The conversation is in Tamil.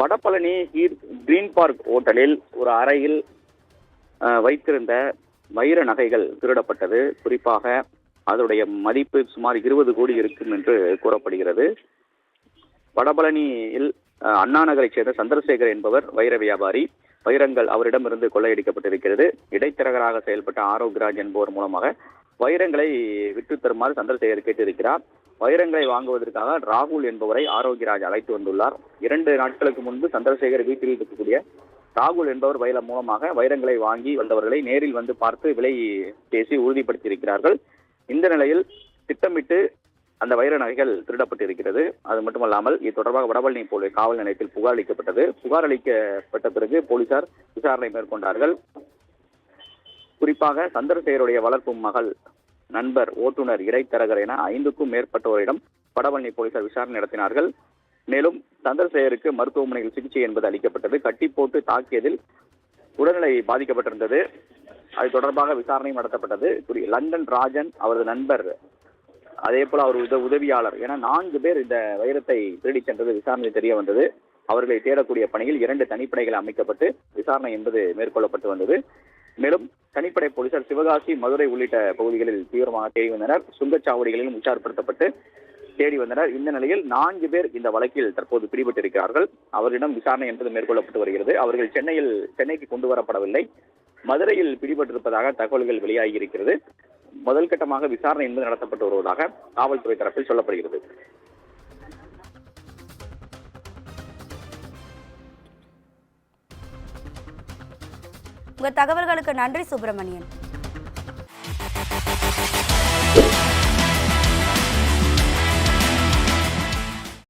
வடபழனி கிரீன் பார்க் ஹோட்டலில் ஒரு அறையில் வைத்திருந்த வைர நகைகள் திருடப்பட்டது. குறிப்பாக அதனுடைய மதிப்பு சுமார் இருபது கோடி இருக்கும் என்று கூறப்படுகிறது. வடபழனியில் அண்ணா நகரைச் சேர்ந்த சந்திரசேகர் என்பவர் வைர வியாபாரி. வைரங்கள் அவரிடமிருந்து கொள்ளையடிக்கப்பட்டிருக்கிறது. இடைத்தரகராக செயல்பட்ட ஆரோக்கியராஜ் என்பவர் மூலமாக வைரங்களை விற்று தருமாறு சந்திரசேகர் கேட்டிருக்கிறார். வைரங்களை வாங்குவதற்காக ராகுல் என்பவரை ஆரோக்கியராஜ் அழைத்து வந்துள்ளார். இரண்டு நாட்களுக்கு முன்பு சந்திரசேகர் வீட்டில் இருக்கக்கூடிய ராகுல் என்பவர் வயல மூலமாக வைரங்களை வாங்கி வந்தவர்களை நேரில் வந்து பார்த்து விலை பேசி உறுதிப்படுத்தியிருக்கிறார்கள். இந்த நிலையில் திட்டமிட்டு அந்த வைர நகைகள் திருடப்பட்டிருக்கிறது. அது மட்டுமல்லாமல் இது தொடர்பாக வடபழனி போலீஸ் காவல் நிலையத்தில் புகார் அளிக்கப்பட்டது. புகார் அளிக்கப்பட்ட பிறகு போலீசார் விசாரணை மேற்கொண்டார்கள். குறிப்பாக சந்திரசேகருடைய வளர்ப்பு மகள் நண்பர் ஓட்டுநர் இடைத்தரகர் என ஐந்துக்கும் மேற்பட்டோரிடம் படவள்ளி போலீசார் விசாரணை நடத்தினார்கள். மேலும் சந்திரசேகருக்கு மருத்துவமனையில் சிகிச்சை என்பது அளிக்கப்பட்டது. கட்டி போட்டு தாக்கியதில் உடல்நிலை பாதிக்கப்பட்டிருந்தது. அது தொடர்பாக விசாரணையும் நடத்தப்பட்டது. குறி- லண்டன் ராஜன் அவரது நண்பர். அதே போல அவர் உத உதவியாளர். என நான்கு பேர் இந்த வைரத்தை திருடி சென்றது. விசாரணையில் தெரிய வந்தது. அவர்களை தேடக்கூடிய பணியில் இரண்டு தனிப்படைகள் அமைக்கப்பட்டு விசாரணை என்பது மேற்கொள்ளப்பட்டு வந்தது. மேலும் தனிப்படை போலீசார் சிவகாசி மதுரை உள்ளிட்ட பகுதிகளில் தீவிரமாக தேடி வந்தனர். சுங்கச்சாவடிகளிலும் உச்சார்படுத்தப்பட்டு தேடி வந்தனர். இந்த நிலையில் நான்கு பேர் இந்த வழக்கில் தற்போது பிடிபட்டிருக்கிறார்கள். அவர்களிடம் விசாரணை என்பது மேற்கொள்ளப்பட்டு வருகிறது. அவர்கள் சென்னையில் சென்னைக்கு கொண்டு வரப்படவில்லை. மதுரையில் பிடிபட்டிருப்பதாக தகவல்கள் வெளியாகி இருக்கிறது. முதல் கட்டமாக விசாரணை என்பது நடத்தப்பட்டு வருவதாக காவல்துறை தரப்பில் சொல்லப்படுகிறது. உங்கள் தகவல்களுக்கு நன்றி சுப்பிரமணியன்.